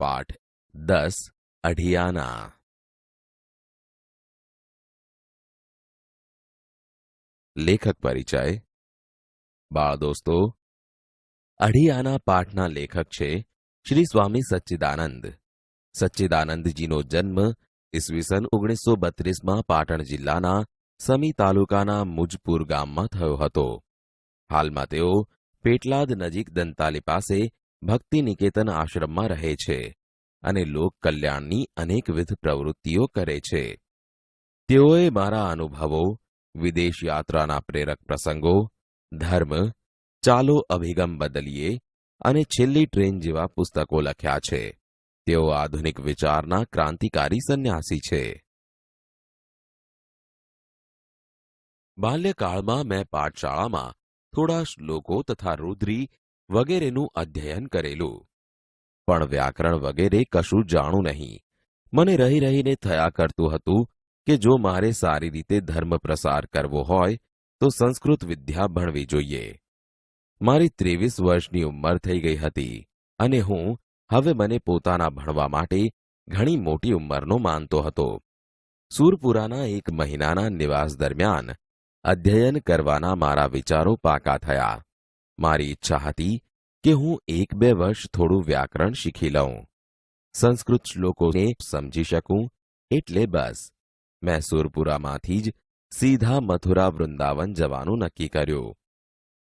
પાઠ દસ અઢિયાના લેખક પરિચય બાળ દોસ્તો અઢિયાના પાઠના લેખક છે શ્રી સ્વામી સચ્ચિદાનંદ સચ્ચિદાનંદજીનો જન્મ ઈસવીસન ઓગણીસો બત્રીસમાં પાટણ જિલ્લાના સમી તાલુકાના મુજપુર ગામમાં થયો હતો હાલમાં તેઓ પેટલાદ નજીક દંતાલી પાસે ભક્તિ નિકેતન આશ્રમમાં રહે છે અને લોક કલ્યાણની અનેકવિધ પ્રવૃત્તિઓ કરે છે. તેઓએ મારા અનુભવો, વિદેશ યાત્રાના પ્રેરક પ્રસંગો, ધર્મ, ચાલો અભિગમ બદલીએ અને છેલ્લી ટ્રેન જેવા પુસ્તકો લખ્યા છે. તેઓ આધુનિક વિચારના ક્રાંતિકારી સંન્યાસી છે. બાલ્યકાળમાં મેં પાઠશાળામાં થોડા શ્લોકો તથા રુદ્રી વગેરેનું અધ્યયન કરેલું. પણ વ્યાકરણ વગેરે કશું જાણું નહીં. મને રહી રહીને થયા કરતું હતું કે જો મારે સારી રીતે ધર્મ પ્રસાર કરવો હોય, તો સંસ્કૃત વિદ્યા ભણવી જોઈએ. મારી ત્રેવીસ વર્ષની ઉંમર થઈ ગઈ હતી અને હું હવે મને પોતાના ભણવા માટે ઘણી મોટી ઉંમરનો માનતો હતો. સુરપુરાના એક મહિનાના નિવાસ દરમિયાન અધ્યયન કરવાના મારા વિચારો પાકા થયા. મારી ઈચ્છા હતી કે હું એક બે વર્ષ થોડું વ્યાકરણ શીખી લઉં. સંસ્કૃત શ્લોકોને સમજી શકું એટલે બસ. મેં સુરપુરામાંથી જ સીધા મથુરા વૃંદાવન જવાનું નક્કી કર્યું.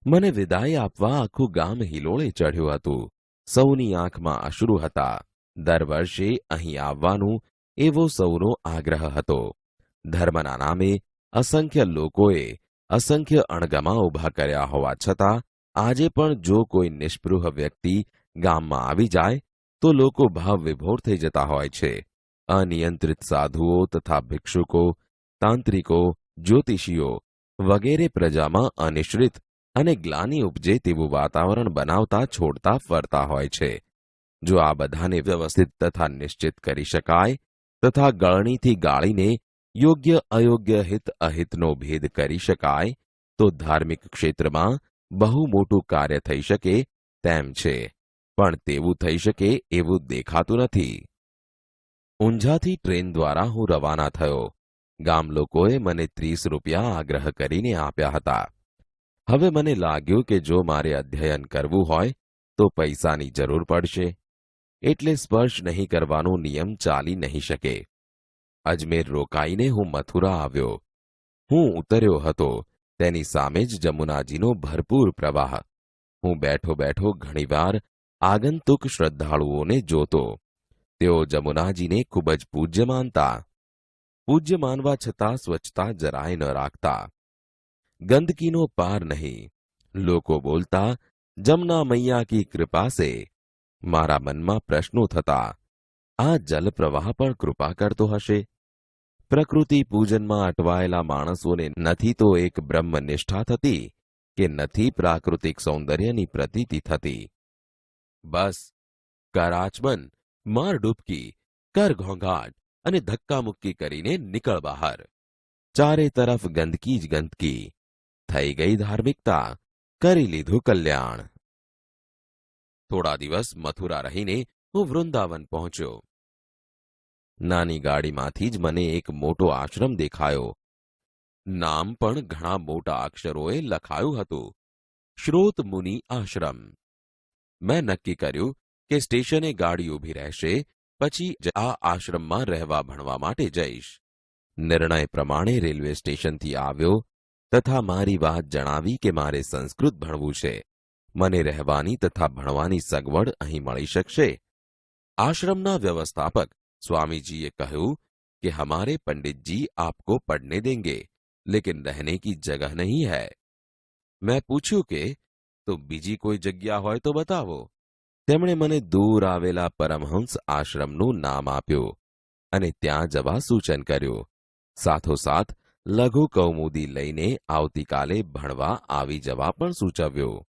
મને વિદાય આપવા આખું ગામ હિલોળે ચઢ્યું હતું. સૌની આંખમાં અશ્રુ હતા. દર વર્ષે અહીં આવવાનું એવો સૌનો આગ્રહ હતો. ધર્મના નામે અસંખ્ય લોકોએ અસંખ્ય અણગમા ઊભા કર્યા હોવા છતાં આજે પણ જો કોઈ નિષ્પૃહ વ્યક્તિ ગામમાં આવી જાય, તો લોકો ભાવ વિભોર થઈ જતા હોય છે. અનિયંત્રિત સાધુઓ તથા ભિક્ષુકો, તાંત્રિકો, જ્યોતિષીઓ વગેરે પ્રજામાં અનિશ્રિત અને ગ્લાની ઉપજે તેવું વાતાવરણ બનાવતા, છોડતા, ફરતા હોય છે. જો આ બધાને વ્યવસ્થિત તથા નિશ્ચિત કરી શકાય, તથા ગળણીથી ગાળીને યોગ્ય અયોગ્ય હિત અહિતનો ભેદ કરી શકાય, તો ધાર્મિક ક્ષેત્રમાં બહુ મોટું કાર્ય થઈ શકે તેમ છે, પણ તેવું થઈ શકે એવું દેખાતું નથી. ઊંઝાથી ટ્રેન દ્વારા હું રવાના થયો. ગામ લોકોએ મને ત્રીસ રૂપિયા આગ્રહ કરીને આપ્યા હતા. હવે મને લાગ્યું કે જો મારે અધ્યયન કરવું હોય, તો પૈસાની જરૂર પડશે. એટલે સ્પર્શ નહીં કરવાનો નિયમ ચાલી નહીં શકે. અજમેર રોકાઈને હું મથુરા આવ્યો. હું ઉતર્યો હતો. તેની સામે જ જમુનાજીનો ભરપૂર પ્રવાહ. હું બેઠો બેઠો ઘણીવાર આગંતુક શ્રદ્ધાળુઓને જોતો. તેઓ જમુનાજીને ખૂબ જ પૂજ્ય માનતા. પૂજ્ય માનવા છતાં સ્વચ્છતા જરાય ન રાખતા. ગંદકીનો પાર નહીં. લોકો બોલતા, જમના મૈયા કી કૃપા સે. મારા મનમાં પ્રશ્નો થતા, આ જલપ્રવાહ પણ કૃપા કરતો હશે? પ્રકૃતિ પૂજનમાં અટવાયેલા માણસોને નથી તો એક બ્રહ્મનિષ્ઠા થતી કે નથી પ્રાકૃતિક સૌંદર્યની પ્રતીતિ થતી. બસ. કર આચમન માર ડૂબકી, કર ઘોંઘાટ અને ધક્કામુક્કી કરીને નીકળ બહાર. ચારે તરફ ગંદકી જ ગંદકી. થઈ ગઈ ધાર્મિકતા. કરી લીધું કલ્યાણ. થોડા દિવસ મથુરા રહીને હું વૃંદાવન પહોંચ્યો. નાની ગાડીમાંથી જ મને એક મોટો આશ્રમ દેખાયો. નામ પણ ઘણા મોટા અક્ષરોએ લખાયું હતું. શ્રોત મુનિ આશ્રમ. મેં નક્કી કર્યું કે સ્ટેશને ગાડી ઊભી રહેશે, પછી આ આશ્રમમાં રહેવા ભણવા માટે જઈશ. નિર્ણય પ્રમાણે રેલવે સ્ટેશનથી આવ્યો, તથા મારી વાત જણાવી કે મારે સંસ્કૃત ભણવું છે. મને રહેવાની તથા ભણવાની સગવડ અહીં મળી શકશે. આશ્રમના વ્યવસ્થાપક स्वामीजी કહ્યું कि हमारे पंडित जी आपको पढ़ने देंगे लेकिन रहने की जगह नहीं है મેં પૂછ્યું કે તો બીજી કોઈ જગ્યા હોય તો બતાવો તેમણે મને દૂર આવેલા પરમહંસ આશ્રમનું નામ આપ્યું અને ત્યાં જવા સૂચન કર્યું સાથોસાથ લઘુ કૌમુદી લઈને આવતીકાલે ભણવા આવી જવા પણ સૂચવ્યું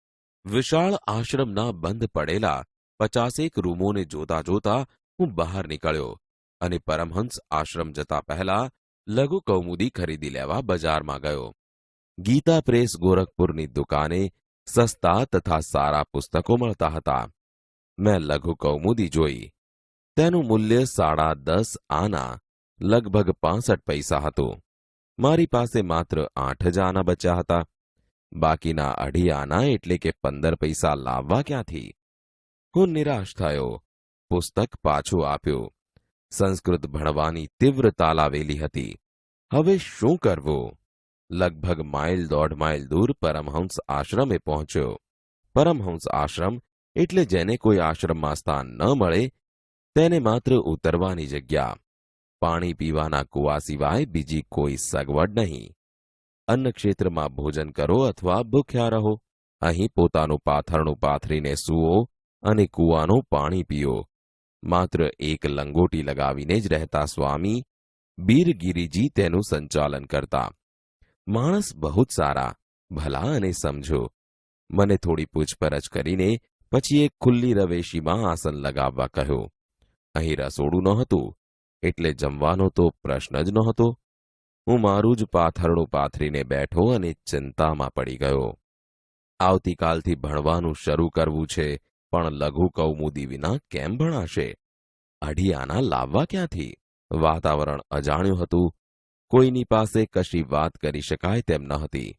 વિશાળ આશ્રમના બંધ પડેલા પચાસેક રૂમોને જોતા જોતા હું બહાર નીકળ્યો અને પરમહંસ આશ્રમ જતા પહેલા લઘુ કૌમુદી ખરીદી લેવા બજારમાં ગયો. ગીતા પ્રેસ ગોરખપુરની દુકાને સસ્તા તથા સારા પુસ્તકો મળતા હતા. મેં લઘુ કૌમુદી જોઈ. તેનું મૂલ્ય સાડા દસ આના, લગભગ પાસઠ પૈસા હતું. મારી પાસે માત્ર આઠ જ આના બચ્યા હતા. બાકીના અઢી આના એટલે કે પંદર પૈસા લાવવા ક્યાંથી? હું નિરાશ થયો. પુસ્તક પાછું આપ્યું. સંસ્કૃત ભણવાની તીવ્ર તાલાવેલી હતી. હવે શું કરવું? લગભગ માઇલ દોઢ માઇલ દૂર પરમહંસ આશ્રમે પહોંચ્યો. પરમહંસ આશ્રમ એટલે જેને કોઈ આશ્રમમાં સ્થાન ન મળે, તેને માત્ર ઉતરવાની જગ્યા. પાણી પીવાના કુવા સિવાય બીજી કોઈ સગવડ નહીં. અન્નક્ષેત્રમાં ભોજન કરો અથવા ભૂખ્યા રહો. અહીં પોતાનું પાથરણું પાથરીને સૂવો અને કૂવાનું પાણી પીઓ. માત્ર એક લંગોટી લગાવીને જ રહેતા સ્વામી બીરગીરીજી તેનું સંચાલન કરતા. માણસ બહુ જ સારા, ભલા અને સમજો. મને થોડી પૂછપરછ કરીને પછી એક ખુલ્લી રવેશીમાં આસન લગાવવા કહ્યું. અહીં રસોડું નહોતું, એટલે જમવાનો તો પ્રશ્ન જ નહોતો. હું મારું જ પાથરડું પાથરીને બેઠો અને ચિંતામાં પડી ગયો. આવતીકાલથી ભણવાનું શરૂ કરવું છે પણ લઘુ કૌમુદી વિના કેમ ભણાશે? અઢિયાના લાવવા ક્યાંથી? વાતાવરણ અજાણ્યું હતું. કોઈની પાસે કશી વાત કરી શકાય તેમ ન હતી.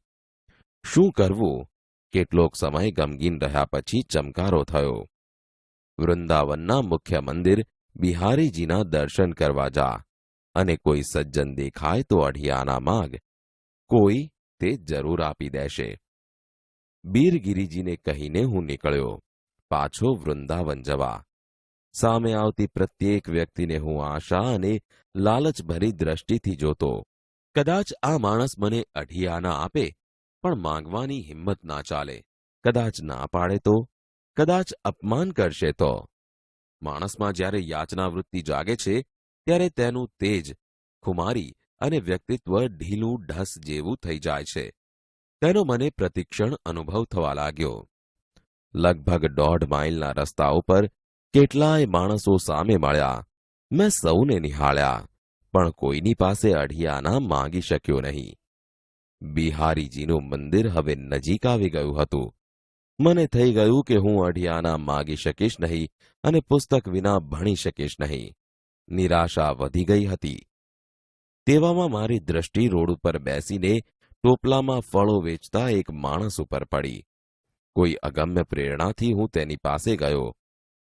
શું કરવું? કેટલોક સમય ગમગીન રહ્યા પછી ચમકારો થયો. વૃંદાવનના મુખ્ય મંદિર બિહારીજીના દર્શન કરવા જા. અને કોઈ સજ્જન દેખાય તો અઢિયાના માગ કોઈ તે જરૂર આપી દેશે. બીરગીરીજીને કહીને હું નીકળ્યો. પાછો વૃંદાવન જવા. સામે આવતી પ્રત્યેક વ્યક્તિને હું આશા અને લાલચભરી દ્રષ્ટિથી જોતો. કદાચ આ માણસ મને અઢિયાના આપે, પણ માંગવાની હિંમત ના ચાલે. કદાચ ના પાડે તો, કદાચ અપમાન કરશે તો. માણસમાં જ્યારે યાચના વૃત્તિ જાગે છે, ત્યારે તેનું તેજ, ખુમારી અને વ્યક્તિત્વ ઢીલું ઢસ જેવું થઈ જાય છે. તેનો મને પ્રતિક્ષણ અનુભવ થવા લાગ્યો. લગભગ દોઢ માઇલના રસ્તા ઉપર કેટલાય માણસો સામે મળ્યા. મેં સૌને નિહાળ્યા, પણ કોઈની પાસે અઢિયાના માંગી શક્યો નહીં. બિહારીજીનું મંદિર હવે નજીક આવી ગયું હતું. મને થઈ ગયું કે હું અઢિયાના માગી શકીશ નહીં અને પુસ્તક વિના ભણી શકીશ નહીં. નિરાશા વધી ગઈ હતી. તેવામાં મારી દ્રષ્ટિ રોડ ઉપર બેસીને ટોપલામાં ફળો વેચતા એક માણસ ઉપર પડી. કોઈ અગમ્ય પ્રેરણાથી હું તેની પાસે ગયો.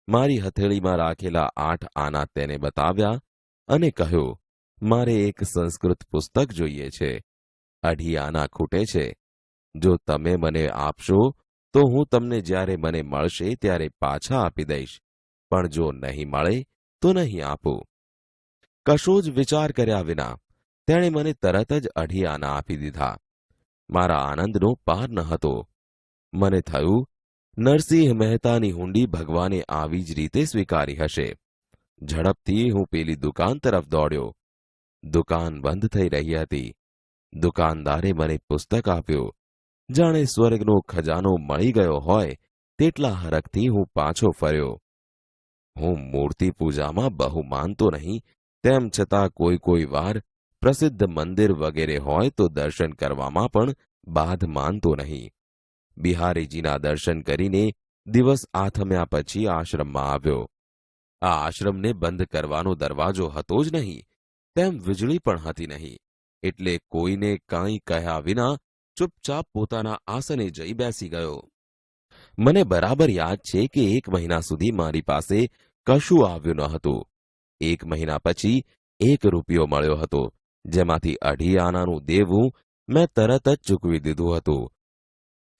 મારી હથેળીમાં રાખેલા આઠ આના તેને બતાવ્યા અને કહ્યું, મારે એક સંસ્કૃત પુસ્તક જોઈએ છે. અઢી આના ખૂટે છે. જો તમે મને આપશો, તો હું તમને જ્યારે મને મળશે ત્યારે પાછા આપી દઈશ. પણ જો નહીં મળે, તો નહીં આપું. કશો જ વિચાર કર્યા વિના, તેણે મને તરત જ અઢી આના આપી દીધા. મારા આનંદનો પાર ન હતો. મને થયું, નરસિંહ મહેતાની હુંડી ભગવાને આવી જ રીતે સ્વીકારી હશે. ઝડપથી હું પેલી દુકાન તરફ દોડ્યો. દુકાન બંધ થઈ રહી હતી. દુકાનદારે મને પુસ્તક આપ્યો. જાણે સ્વર્ગનો ખજાનો મળી ગયો હોય તેટલા હરખથી હું પાછો ફર્યો. હું મૂર્તિ પૂજામાં બહુ માનતો નહીં, તેમ છતાં કોઈ કોઈ વાર પ્રસિદ્ધ મંદિર વગેરે હોય તો દર્શન કરવામાં પણ બાધ માનતો નહીં. બિહારીજીના દર્શન કરીને દિવસ આથમ્યા પછી આશ્રમમાં આવ્યો. આ આશ્રમને બંધ કરવાનો દરવાજો હતો જ નહીં, તેમ વીજળી પણ હતી નહીં, એટલે કોઈને કાંઈ કહ્યા વિના ચૂપચાપ પોતાના આસને જઈ બેસી ગયો. મને બરાબર યાદ છે કે એક મહિના સુધી મારી પાસે કશું આવ્યું ન હતું. એક મહિના પછી એક રૂપિયો મળ્યો હતો, જેમાંથી અઢી આનાનું દેવું મેં તરત જ ચૂકવી દીધું હતું.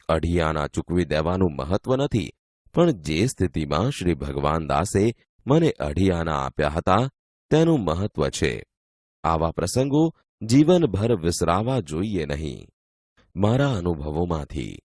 અઢી આના ચૂકવી દેવાનું મહત્વ નથી, પણ જે સ્થિતિમાં શ્રી ભગવાન દાસે મને અઢિયાના આપ્યા હતા, તેનું મહત્વ છે. આવા પ્રસંગો જીવનભર વિસરાવા જોઈએ નહીં. મારા અનુભવોમાંથી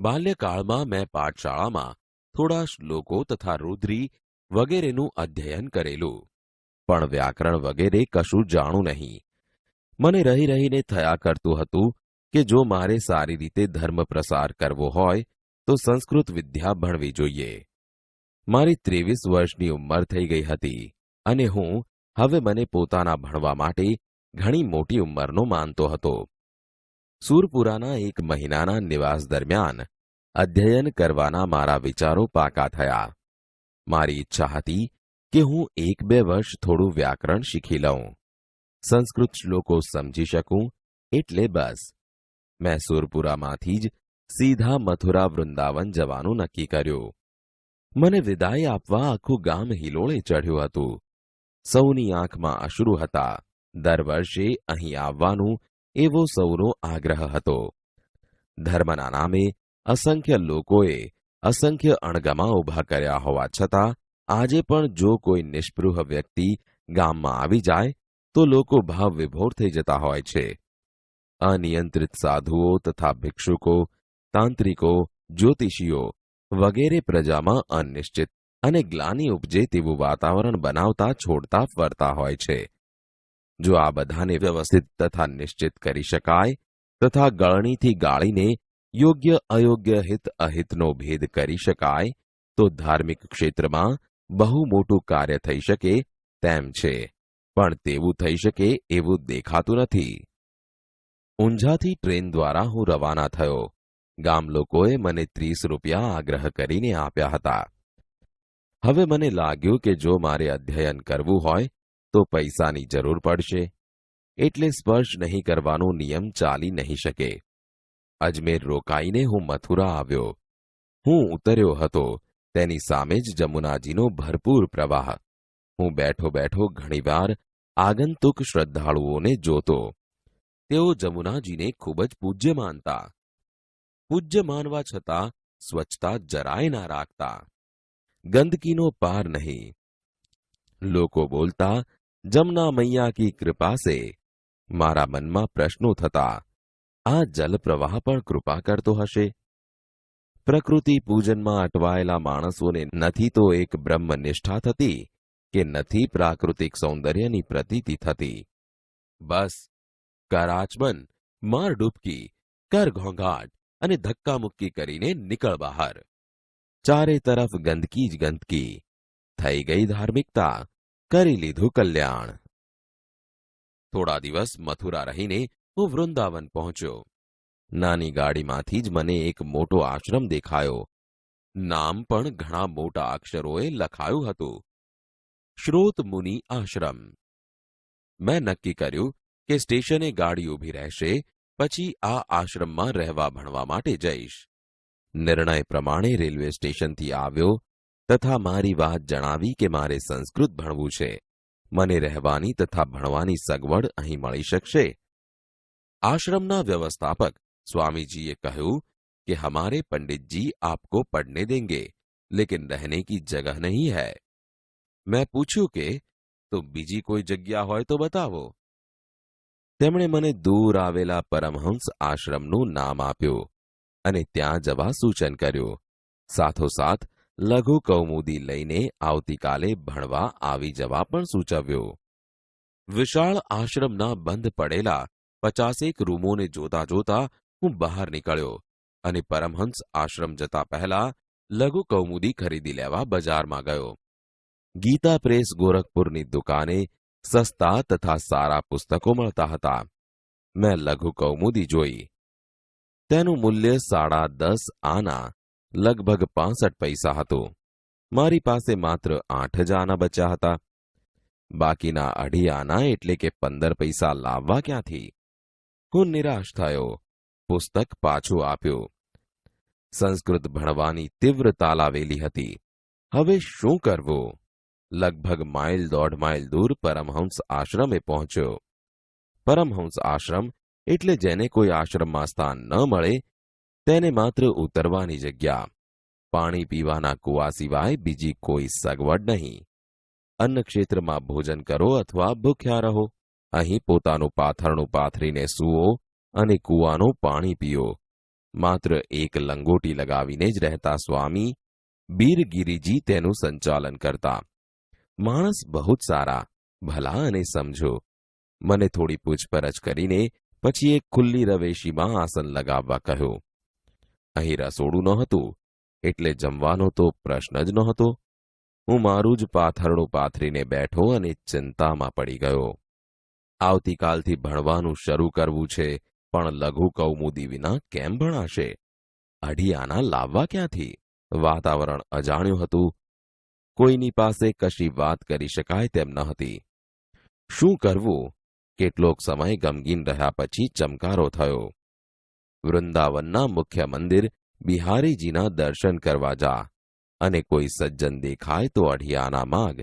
બાલ્યકાળમાં મેં પાઠશાળામાં થોડા શ્લોકો તથા રુદ્રી વગેરેનું અધ્યયન કરેલું. પણ વ્યાકરણ વગેરે કશું જાણું નહીં. મને રહી રહીને થયા કરતું હતું કે જો મારે સારી રીતે ધર્મ પ્રસાર કરવો હોય, તો સંસ્કૃત વિદ્યા ભણવી જોઈએ. મારી ત્રેવીસ વર્ષની ઉંમર થઈ ગઈ હતી અને હું હવે મને પોતાના ભણવા માટે ઘણી મોટી ઉંમરનો માનતો હતો. સુરપુરાના એક મહિનાના નિવાસ દરમિયાન અધ્યયન કરવાના મારા વિચારો પાકા થયા. મારી ઈચ્છા હતી કે હું એક બે વર્ષ થોડું વ્યાકરણ શીખી લઉં. સંસ્કૃત શ્લોકો સમજી શકું એટલે બસ. મેં સુરપુરામાંથી જ સીધા મથુરા વૃંદાવન જવાનું નક્કી કર્યું. મને વિદાય આપવા આખું ગામ હિલોળે ચઢ્યું હતું. સૌની આંખમાં અશ્રુ હતા. દર વર્ષે અહીં આવવાનું એવો સૌનો આગ્રહ હતો. ધર્મના નામે અસંખ્ય લોકોએ અસંખ્ય અણગમા ઊભા કર્યા હોવા છતાં, આજે પણ જો કોઈ નિષ્પૃહ વ્યક્તિ ગામમાં આવી જાય, તો લોકો ભાવ વિભોર થઈ જતા હોય છે. અનિયંત્રિત સાધુઓ તથા ભિક્ષુકો, તાંત્રિકો, જ્યોતિષીઓ વગેરે પ્રજામાં અનિશ્ચિત અને ગ્લાની ઉપજે તેવું વાતાવરણ બનાવતા, છોડતા, ફરતા હોય છે. જો આ બધાને વ્યવસ્થિત તથા નિશ્ચિત કરી શકાય, તથા ગળણીથી ગાળીને યોગ્ય અયોગ્ય હિત અહિતનો ભેદ કરી શકાય, તો ધાર્મિક ક્ષેત્રમાં બહુ મોટું કાર્ય થઈ શકે તેમ છે. પણ તેવું થઈ શકે એવું દેખાતું નથી. ઊંઝાથી ટ્રેન દ્વારા હું રવાના થયો. ગામ લોકોએ મને ત્રીસ રૂપિયા આગ્રહ કરીને આપ્યા હતા. હવે મને લાગ્યું કે જો મારે અધ્યયન કરવું હોય તો પૈસાની જરૂર પડશે. એટલે સ્પર્શ નહીં કરવાનો નિયમ ચાલી નહીં શકે. અજમેર રોકાઈને હું મથુરા આવ્યો. હું ઉતર્યો હતો. તેની સામે જ જમુનાજીનો ભરપૂર પ્રવાહ. હું બેઠો બેઠો ઘણીવાર આગંતુક શ્રદ્ધાળુઓને જોતો. તેઓ જમુનાજીને ખૂબ જ પૂજ્ય માનતા. પૂજ્ય માનવા છતાં સ્વચ્છતા જરાય ના રાખતા. ગંદકીનો પાર નહીં. લોકો બોલતા જમના મૈયા કી કૃપા સે. મારા મનમાં પ્રશ્નો થતા, આ જલપ્રવાહ પણ કૃપા કરતો હશે? પ્રકૃતિ પૂજનમાં અટવાયેલા માણસોને નથી તો એક બ્રહ્મનિષ્ઠા થતી કે નથી પ્રાકૃતિક સૌંદર્યની પ્રતીતિ થતી? બસ કર આચમન માર ડૂબકી, કર ઘોંઘાટ અને ધક્કામુક્કી કરીને નીકળ બહાર. ચારે તરફ ગંદકી જ ગંદકી. થઈ ગઈ ધાર્મિકતા. કરી લીધું કલ્યાણ. થોડા દિવસ મથુરા રહીને હું વૃંદાવન પહોંચ્યો. નાની ગાડીમાંથી જ મને એક મોટો આશ્રમ દેખાયો. નામ પણ ઘણા મોટા અક્ષરોએ લખાયું હતું. શ્રોત મુનિ આશ્રમ. મેં નક્કી કર્યું કે સ્ટેશને ગાડી ઊભી રહેશે, પછી આ આશ્રમમાં રહેવા ભણવા માટે જઈશ. નિર્ણય પ્રમાણે રેલવે સ્ટેશનથી આવ્યો તથા મારી વાત જણાવી કે મારે સંસ્કૃત ભણવું છે મને રહેવાની તથા ભણવાની સગવડ અહીં મળી શકશે આશ્રમના વ્યવસ્થાપક स्वामीजी કહ્યું कि हमारे पंडित जी आपको पढ़ने देंगे लेकिन रहने की जगह नहीं है મેં પૂછ્યું કે તો બીજી કોઈ જગ્યા હોય તો બતાવો તેમણે મને દૂર આવેલા પરમહંસ આશ્રમનું નામ આપ્યું અને ત્યાં જવા સૂચન કર્યું સાથોસાથ લઘુ કૌમુદી લઈને આવતીકાલે ભણવા આવી જવા પણ સૂચવ્યો. વિશાળ આશ્રમના બંધ પડેલા પચાસેક રૂમોને જોતા જોતા હું બહાર નીકળ્યો અને પરમહંસ આશ્રમ જતા પહેલા લઘુ કૌમુદી ખરીદી લેવા બજારમાં ગયો. ગીતા પ્રેસ ગોરખપુરની દુકાને સસ્તા તથા સારા પુસ્તકો મળતા હતા. મેં લઘુ કૌમુદી જોઈ. તેનું મૂલ્ય સાડા દસ આના લગભગ પાસઠ પૈસા હતો. મારી પાસે માત્ર આઠ જ આના બચ્યા હતા. બાકીના અઢી આના એટલે કે પંદર પૈસા લાવવા ક્યાંથી? હું નિરાશ થયો. પુસ્તક પાછું આપ્યું. સંસ્કૃત ભણવાની તીવ્ર તાલાવેલી હતી. હવે શું કરવું? લગભગ માઇલ દોઢ માઇલ દૂર પરમહંસ આશ્રમે પહોંચ્યો. પરમહંસ આશ્રમ એટલે જેને કોઈ આશ્રમમાં સ્થાન ન મળે તેને માત્ર ઉતરવાની જગ્યા. પાણી પીવાના કુવા સિવાય બીજી કોઈ સગવડ નહીં. અન્ન ક્ષેત્રમાં ભોજન કરો અથવા ભૂખ્યા રહો. અહીં પોતાનું પાથરણું પાથરીને સૂવો અને કૂવાનું પાણી પીઓ. માત્ર એક લંગોટી લગાવીને જ રહેતા સ્વામી બીરગીરીજી તેનું સંચાલન કરતા. માણસ બહુ જ સારા, ભલા અને સમજો. મને થોડી પૂછપરછ કરીને પછી એક ખુલ્લી રવેશીમાં આસન લગાવવા કહ્યું. અહીં રસોડું નહોતું, એટલે જમવાનો તો પ્રશ્ન જ નહોતો. હું મારું જ પાથરણું પાથરીને બેઠો અને ચિંતામાં પડી ગયો. આવતીકાલથી ભણવાનું શરૂ કરવું છે, પણ લઘુ કૌમુદી વિના કેમ ભણાશે? અઢિયાના લાવવા ક્યાંથી? વાતાવરણ અજાણ્યું હતું. કોઈની પાસે કશી વાત કરી શકાય તેમ ન હતી શું કરવું? કેટલોક સમય ગમગીન રહ્યા પછી ચમકારો થયો. વૃંદાવનના મુખ્ય મંદિર બિહારીજીના દર્શન કરવા જા. અને કોઈ સજ્જન દેખાય તો અઢિયાના માગ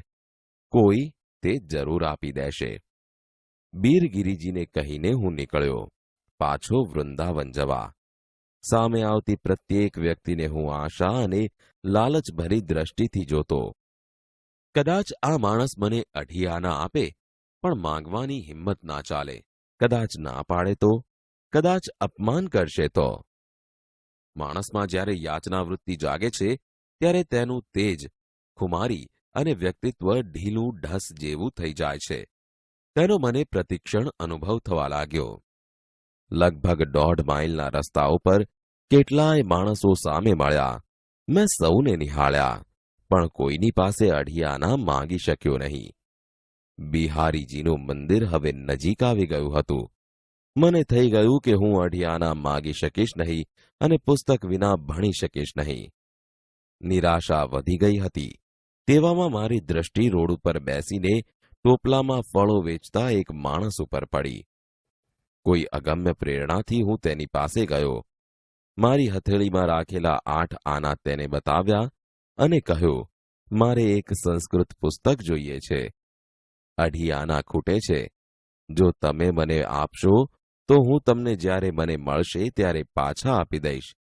કોઈ તે જરૂર આપી દેશે. બીરગીરીજીને કહીને હું નીકળ્યો. પાછો વૃંદાવન જવા. સામે આવતી પ્રત્યેક વ્યક્તિને હું આશા અને લાલચભરી દ્રષ્ટિથી જોતો. કદાચ આ માણસ મને અઢિયાના આપે, પણ માંગવાની હિંમત ના ચાલે. કદાચ ના પાડે તો કદાચ અપમાન કરશે તો. માણસમાં જ્યારે યાચના વૃત્તિ જાગે છે, ત્યારે તેનું તેજ, ખુમારી અને વ્યક્તિત્વ ઢીલું ઢસ જેવું થઈ જાય છે. તેનો મને પ્રતિક્ષણ અનુભવ થવા લાગ્યો. લગભગ દોઢ માઇલના રસ્તા ઉપર કેટલાય માણસો સામે મળ્યા. મેં સૌને નિહાળ્યા, પણ કોઈની પાસે અઢિયાના માંગી શક્યો નહીં. બિહારીજીનું મંદિર હવે નજીક આવી ગયું હતું. મને થઈ ગયું કે હું અઢિયાના માગી શકીશ નહીં અને પુસ્તક વિના ભણી શકીશ નહીં. નિરાશા વધી ગઈ હતી. તેવામાં મારી દ્રષ્ટિ રોડ ઉપર બેસીને ટોપલામાં ફળો વેચતા એક માણસ ઉપર પડી. કોઈ અગમ્ય પ્રેરણાથી હું તેની પાસે ગયો. મારી હથેળીમાં રાખેલા આઠ આના તેને બતાવ્યા અને કહ્યું, મારે એક સંસ્કૃત પુસ્તક જોઈએ છે. અઢી આના ખૂટે છે. જો તમે મને આપશો તો હું તમને જ્યારે મને મળશે ત્યારે પાછા આપી દઈશ.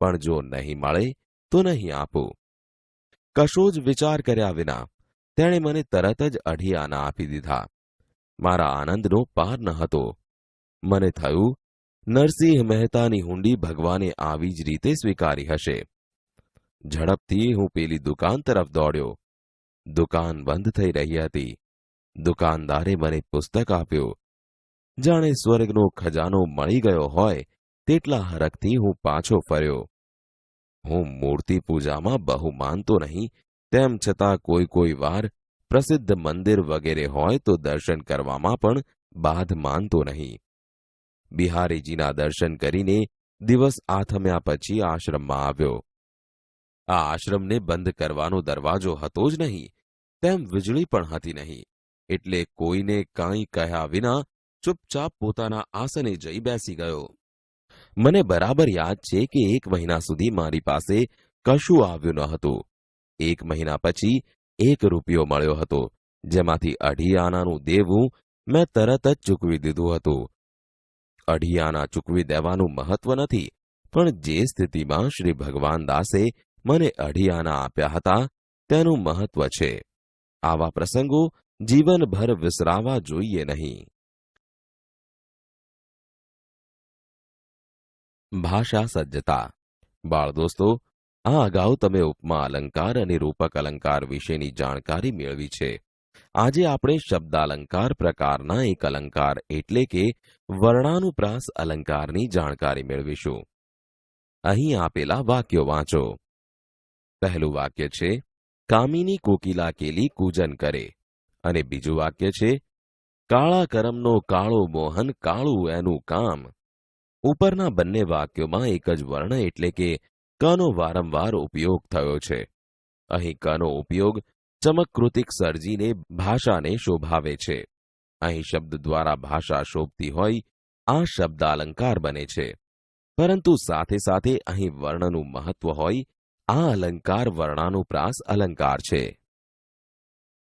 પણ જો નહીં મળે, તો નહીં આપું. કશો જ વિચાર કર્યા વિના તેણે મને તરત જ અઢી આના આપી દીધા. મારા આનંદનો પાર ન હતો. મને થયું, નરસિંહ મહેતાની હુંડી ભગવાને આવી જ રીતે સ્વીકારી હશે. ઝડપથી હું પેલી દુકાન તરફ દોડ્યો. દુકાન બંધ થઈ રહી હતી. દુકાનદારે મને પુસ્તક આપ્યો. જાણે સ્વર્ગનો ખજાનો મળી ગયો હોય તેટલા હરખથી હું પાછો ફર્યો. હું મૂર્તિ પૂજામાં બહુ માનતો નહીં, તેમ છતાં કોઈ કોઈ વાર પ્રસિદ્ધ મંદિર વગેરે હોય તો દર્શન કરવામાં પણ બાધ માનતો નહીં. બિહારીજીના દર્શન કરીને દિવસ આથમ્યા પછી આશ્રમમાં આવ્યો. આ આશ્રમને બંધ કરવાનો દરવાજો હતો જ નહીં, તેમ વીજળી પણ હતી નહીં, એટલે કોઈને કાંઈ કહ્યા વિના ચૂપચાપ પોતાના આસને જઈ બેસી ગયો. મને બરાબર યાદ છે કે એક મહિના સુધી મારી પાસે કશું આવ્યું ન હતું. એક મહિના પછી એક રૂપિયો મળ્યો હતો, જેમાંથી અઢી આનાનું દેવું મેં તરત જ ચૂકવી દીધું હતું. અઢી આના ચૂકવી દેવાનું મહત્વ નથી, પણ જે સ્થિતિમાં શ્રી ભગવાન દાસે મને અઢી આના આપ્યા હતા, તેનું મહત્વ છે. આવા પ્રસંગો જીવનભર વિસરાવા જોઈએ નહીં. ભાષા સજ્જતા. બાળ આ અગાઉ તમે ઉપમા અલંકાર અને રૂપક અલંકાર વિશેની જાણકારી મેળવી છે. આજે આપણે શબ્દાલંકાર પ્રકારના એક અલંકાર એટલે કે વર્ણાનુપ્રાસ અલંકારની જાણકારી મેળવીશું. અહીં આપેલા વાક્યો વાંચો. પહેલું વાક્ય છે, કામિની કોકિલા કેલી કૂજન કરે. અને બીજું વાક્ય છે, કાળા કરમનો કાળો મોહન કાળું એનું કામ. ઉપરના બંને વાક્યોમાં એક જ વર્ણ એટલે કે કનો વારંવાર ઉપયોગ થયો છે. અહીં કનો ઉપયોગ ચમકકૃતિક સર્જીને ભાષાને શોભાવે છે. અહીં શબ્દ દ્વારા ભાષા શોભતી હોય, આ શબ્દ અલંકાર બને છે. પરંતુ સાથે સાથે અહીં વર્ણનું મહત્વ હોય, આ અલંકાર વર્ણાનુપ્રાસ અલંકાર છે.